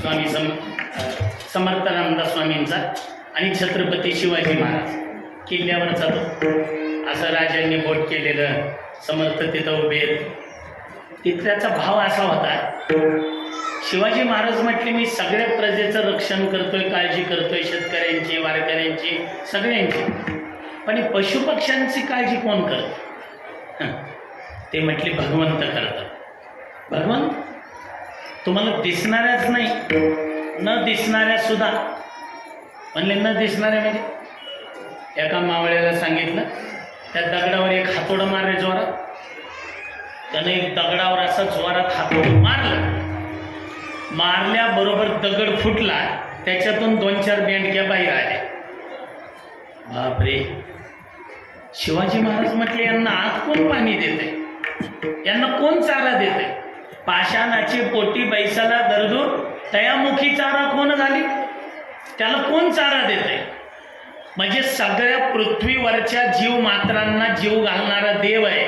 स्वामी सम समर्थ रामदास स्वामींचा आणि छत्रपती शिवाजी महाराज किल्ल्यावर जातो. असं राजांनी बोट केलेलं समर्थ तिथं उभे तिथल्याचा भाव असा होता शिवाजी महाराज म्हटले मी सगळ्या प्रजेचं रक्षण करतोय काळजी करतोय शेतकऱ्यांची वारकऱ्यांची सगळ्यांची. पण पशुपक्ष्यांची काळजी कोण करत? ते म्हटले भगवंत करतात. भगवंत तुम्हाला दिसणाऱ्याच नाही न दिसणाऱ्या सुद्धा. म्हणले न दिसणाऱ्या म्हणजे? एका मावळ्याला सांगितलं त्या दगडावर एक हातोडं मारले जोरात. त्याने एक दगडावर असा जोरात हातोडं मारलं. मारल्याबरोबर दगड फुटला त्याच्यातून दोन चार बेंडक्या बाहेर आल्या. बापरे. शिवाजी महाराज म्हटले यांना आत कोण पाणी देते यांना कोण चारा देते पाषाणाची पोटी बैसाला दरदूर तयामुखी चारा कोण झाली? त्याला कोण चारा देते म्हणजे सगळ्या पृथ्वीवरच्या जीव मात्रांना जीव घालणारा देव आहे.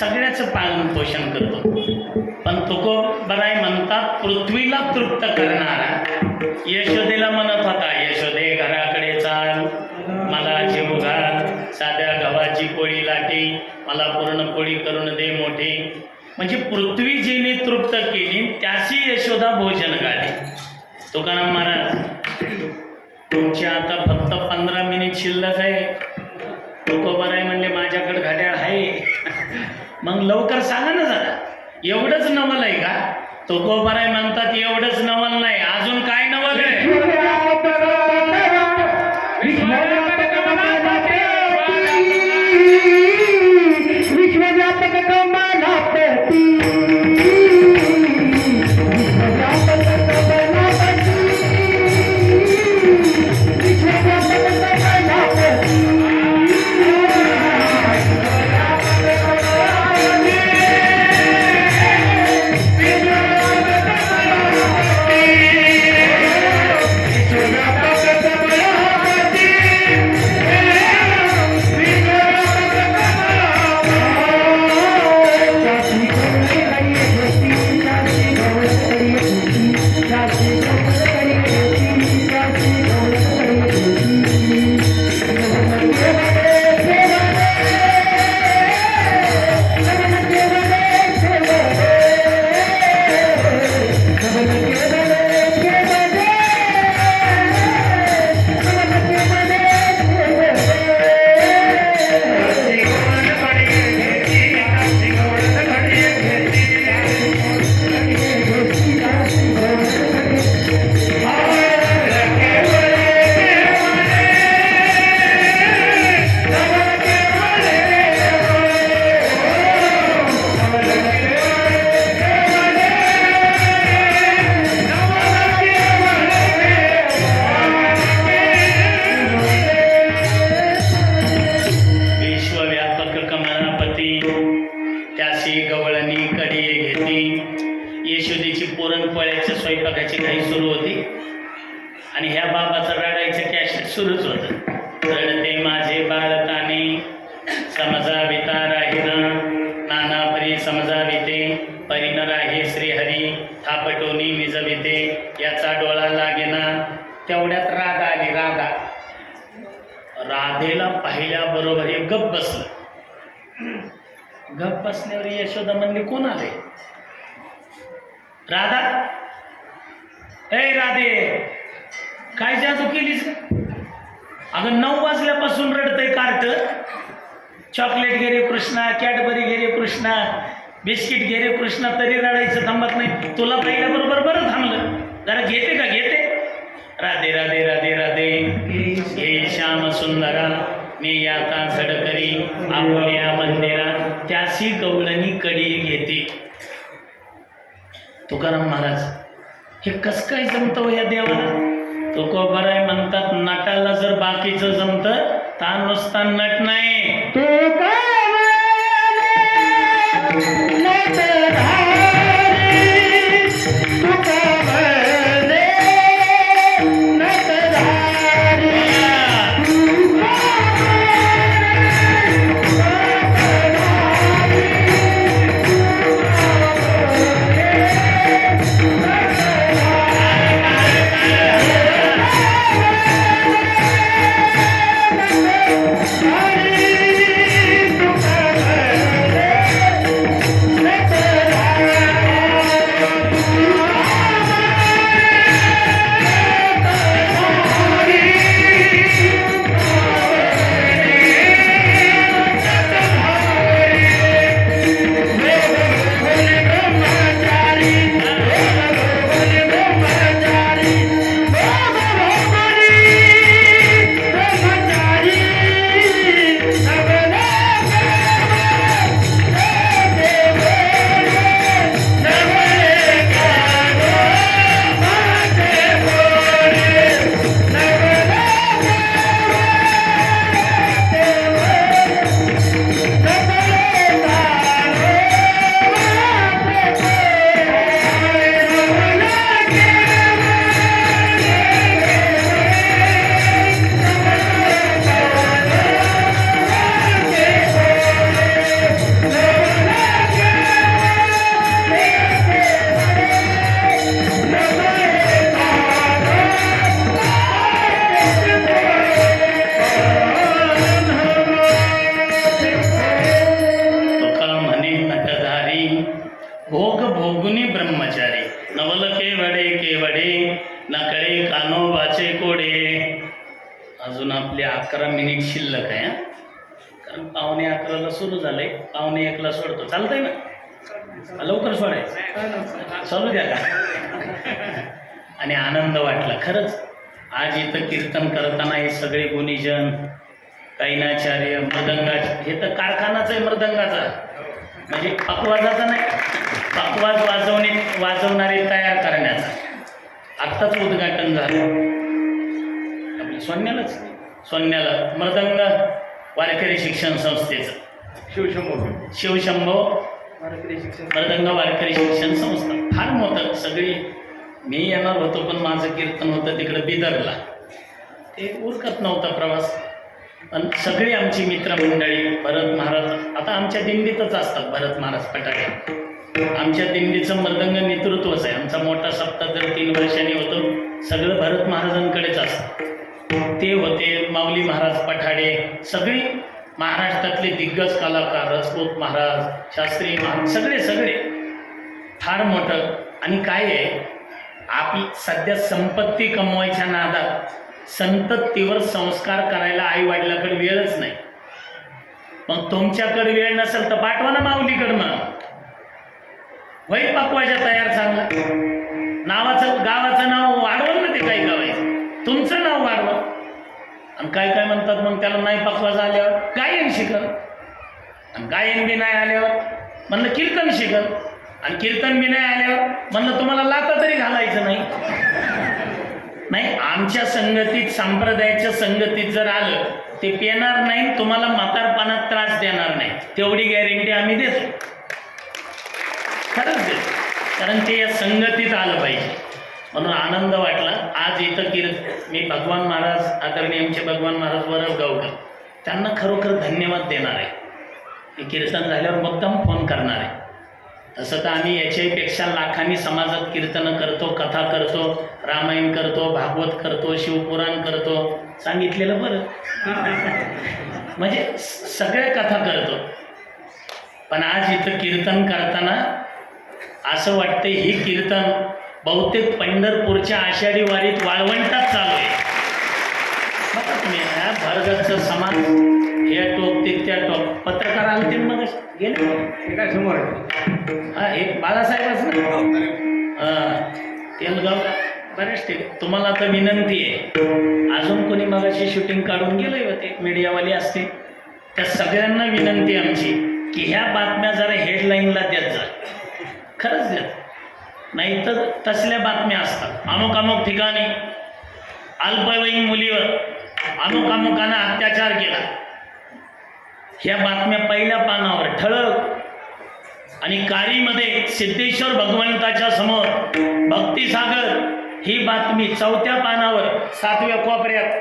सगळ्याचं पालन पोषण करतो. पण तुको बराय म्हणतात पृथ्वीला तृप्त करणारा. यशोदेला म्हणत होता यशोदे घराकडे चाल. मला जीव घाल. साध्या गव्हाची पोळी लाटी. मला पूर्ण पोळी करून दे मोठी. म्हणजे पृथ्वी जिने तृप्त केली त्याची यशोदा भोजन घाली तुकाराम महाराज तुमची आता फक्त पंधरा मिनिट शिल्लक आहे. तुकोबराय आहे म्हणले माझ्याकडे मग लवकर सांगा ना जरा. एवढंच नवल आहे का? तुकोबर आहे म्हणतात एवढंच नवल नाही. अजून काय नवल आहे? समजाविता राहिना नाना परी समजाविते परिन राहे श्रीहरी थापटोनी निजविते याचा डोळा लागेना. तेवढ्यात राग आली राधा राधेला पाहिल्याबरोबर हे गप बसलं. गप बसल्यावर यशोदा म्हणली कोण आले? राधा. ए राधे काय जादू अगं नऊ वाजल्यापासून रडतंय कार्ट. चॉकलेट घे रे कृष्णा कॅडबरी घे रे कृष्णा बिस्किट घे रे कृष्णा तरी रडायचं थांबत नाही. तुला पाहिल्याबरोबर बरं थांबलं. जरा घेते का? घेते. राधे राधे राधे राधे. हे श्याम सुंदरा मी आता सडकरी आपल्या मंदिरा त्याशी गवळणी कडी घेते. तुकाराम महाराज हे कस काय जमतं हो या देवाला? तुकोबराय म्हणतात नटाला जर बाकीचं जमतं ता नुसता नट नाही. कानो कोडे. अजून आपले अकरा मिनिट शिल्लक आहे कारण पावणे अकराला सुरू झालंय पावणे एकला सोडतो. चालतंय ना? लवकर सोडायचं. चालू द्या का? आणि आनंद वाटला खरंच. आज इथं कीर्तन करताना हे सगळे गुणीजन कैनाचार्य मृदंगा हे तर कारखानाच आहे मृदंगाचा. म्हणजे पकवाजाचा नाही पकवाज वाजवणे वाजवणारे तयार करण्याचा. आत्ताच उद्घाटन झालं. सोन्यालाच. सोन्याला. मृदंग वारकरी शिक्षण संस्थेचं. शिवशंभो. शिवशंभो मृदंग वारकरी शिक्षण संस्था. फार मोठं. सगळी मी येणार होतो पण माझं कीर्तन होतं तिकडं बिदरला. ते उरकत नव्हता प्रवास. पण सगळी आमची मित्रमंडळी भरत महाराज आता आमच्या दिंडीतच असतात भरत महाराज पटाके आमच्या दिंडीचं मृदंग नेतृत्वच आहे. आमचा मोठा सप्ताह दर तीन वर्षांनी होतो. सगळं भरत महाराजांकडेच असतं. ते होते माऊली महाराज पठाडे सगळी महाराष्ट्रातले दिग्गज कलाकार रजपूत महाराज शास्त्री महाराज सगळे सगळे. फार मोठं. आणि काय आहे? आपली सध्या संपत्ती कमवायच्या नादात संततीवर संस्कार करायला आई वडिलाकडे वेळच नाही. मग तुमच्याकडे वेळ नसेल तर पाठवा ना माऊलीकडनं मग. वै पकवायच्या तयार चांगला. नावाचं गावाचं नाव वाढवलं ना ते काही गावायचं तुमचं नाव वाढवा. आणि काय काय म्हणतात मग त्याला नाही पकवायचं आल्यावर गायन शिकल आणि गायन बी नाही आल्यावर म्हणलं कीर्तन शिकल आणि कीर्तन बी नाही आल्यावर म्हणलं तुम्हाला लाता तरी घालायचं नाही. नाही आमच्या संगतीत संप्रदायाच्या संगतीत जर आलं ते पेणार नाही तुम्हाला म्हातारपणात त्रास देणार नाही. तेवढी गॅरंटी आम्ही देतो. खरंच देतो. कारण ते या संगतीत आलं पाहिजे. म्हणून आनंद वाटला. आज इथं कीर्त मी भगवान महाराज आदरणीय आमचे भगवान महाराज वरवगावकर त्यांना खरोखर धन्यवाद देणार आहे. कीर्तन झाल्यावर मुद्दाम फोन करणार आहे. तसं तर आम्ही याच्यापेक्षा लाखांनी समाजात कीर्तनं करतो कथा करतो रामायण करतो भागवत करतो शिवपुराण करतो. सांगितलेलं बरं. म्हणजे सगळ्या कथा करतो. पण आज इथं कीर्तन करताना असं वाटतं ही कीर्तन बहुतेक पंढरपूरच्या आषाढी वारीत वाळवंटात चालू आहे. बघा तुम्ही हा भरगतचं समाज हे टोक ते त्या टोक. पत्रकार आलते ना मग गेले? हे काय समोर आहे? हा हे हा तेलगाव बरेच ठीक तुम्हाला आता विनंती आहे अजून कोणी मगाशी शूटिंग काढून गेलंय होते मीडियावाले असते. त्या सगळ्यांना विनंती आमची की ह्या बातम्या जरा हेडलाईनला देत जा. खरंच देत नाही तर तसल्या बातम्या असतात. अमुक अमुक ठिकाणी अल्पवयीन मुलीवर अमुक अमुकानं अत्याचार केला. ह्या बातम्या पहिल्या पानावर ठळक आणि कारीमध्ये सिद्धेश्वर भगवंताच्या समोर भक्तिसागर ही बातमी चौथ्या पानावर सातव्या कोपऱ्यात.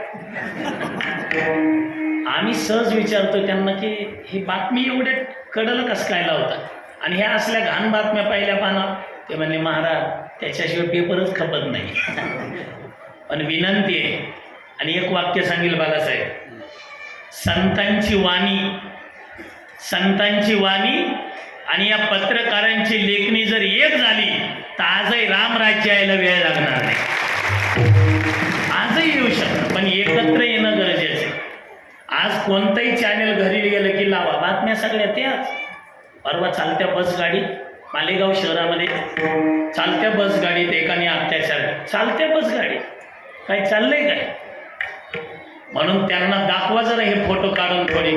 आम्ही सहज विचारतो त्यांना की ही बातमी एवढे कडल कस काय लावतात आणि ह्या असल्या घाण बातम्या पहिल्या पानावर. ते म्हणले महाराज त्याच्याशिवाय पेपरच खपत नाही. पण विनंती आहे. आणि एक वाक्य सांगेल बालासाहेब संतांची वाणी संतांची वाणी आणि या पत्रकारांची लेखणी जर एक झाली तर आजही रामराज्य यायला वेळ लागणार नाही. आजही येऊ शकतं पण एकत्र येणं गरजेचं आहे. आज कोणतंही चॅनल घरी गेलं की लावा. बातम्या सगळ्या त्याच. परवा चालत्या बस गाडीत मालेगाव शहरामध्ये चालत्या बस गाडीत एकाने अत्याचार चालत्या बस गाडी? काय चाललंय काय? म्हणून त्यांना दाखवा जरा हे फोटो काढून थोडे.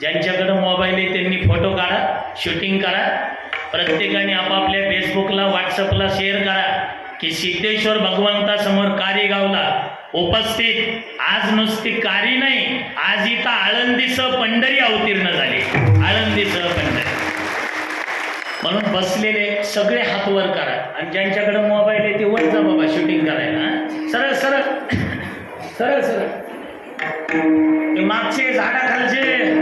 ज्यांच्याकडं मोबाईल आहे त्यांनी फोटो काढा शूटिंग करा. प्रत्येकाने आपापल्या फेसबुकला व्हॉट्सअपला शेअर करा की सिद्धेश्वर भगवंतासमोर कारेगावला उपस्थित. आज नुसती कारी नाही आज इथं आळंदीसह पंढरी अवतीर्ण झाली. आळंदीसह पंढरी. म्हणून बसलेले सगळे हात वर करा. आणि ज्यांच्याकडे मोबाईल आहे ते वर जा बाबा शूटिंग करायला सरळ सरळ. सरळ सरळ. ते मागचे झाडाखालचे